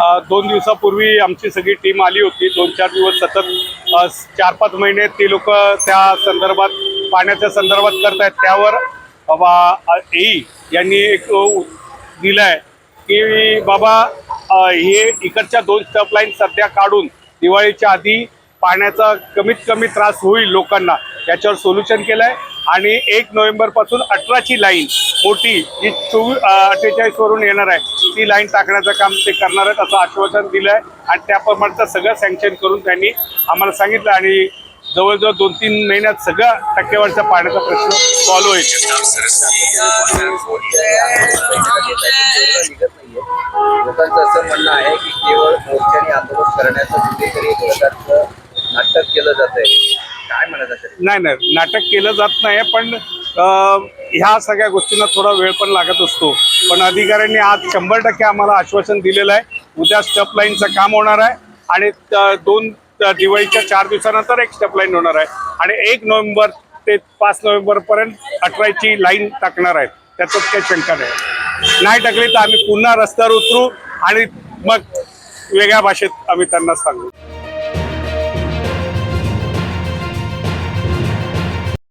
दोन दिवसापूर्वी आमची सगळी टीम आली होती. दोन चार दिवस सतत चार पाच महिने ती लोक त्या संदर्भात पाण्याच्या संदर्भात करत आहेत त्यावर बाबा ई यांनी एक दिलं आहे की बाबा हे इकडच्या दोन स्टप लाईन सध्या काढून दिवाळीच्या आधी पाण्याचा कमीत कमी त्रास होईल लोकांना. याच्यावर सोल्युशन केलं आहे आणि एक नोव्हेंबरपासून अठराची लाईन मोठी जी चोवीस अठ्ठेचाळीसवरून येणार आहे ती लाईन टाकण्याचं काम ते करणार आहेत असं आश्वासन दिलं आहे आणि त्याप्रमाणेचं सगळं सँक्शन करून त्यांनी आम्हाला सांगितलं आणि जवळजवळ दोन तीन महिन्यात सगळ्या टक्केवारीचा पाण्याचा प्रश्न सॉल्व्ह होईल. लोकांचं असं म्हणणं आहे की केवळ मोर्चाने आंदोलन करण्याचं कुठेतरी एक प्रकारचं नाटक केलं जात आहे काय म्हणत असेल? नाही नाही नाटक केलं जात नाही पण ह्या सगळ्या गोष्टींना थोडा वेळ पण लागत असतो. पण अधिकाऱ्यांनी आज शंभर टक्के आम्हाला आश्वासन दिलेलं आहे. उद्या स्टप लाईनचं काम होणार आहे. आणि दोन दिवाळीच्या चार दिवसानंतर एक स्टप लाईन होणार आहे. आणि एक नोव्हेंबर ते पाच नोव्हेंबरपर्यंत अठराची लाईन टाकणार आहेत. त्याच्यात काही शंका नाही. नाही टाकली तर आम्ही पुन्हा रस्त्यावर उतरू आणि मग वेगळ्या भाषेत आम्ही त्यांना सांगू.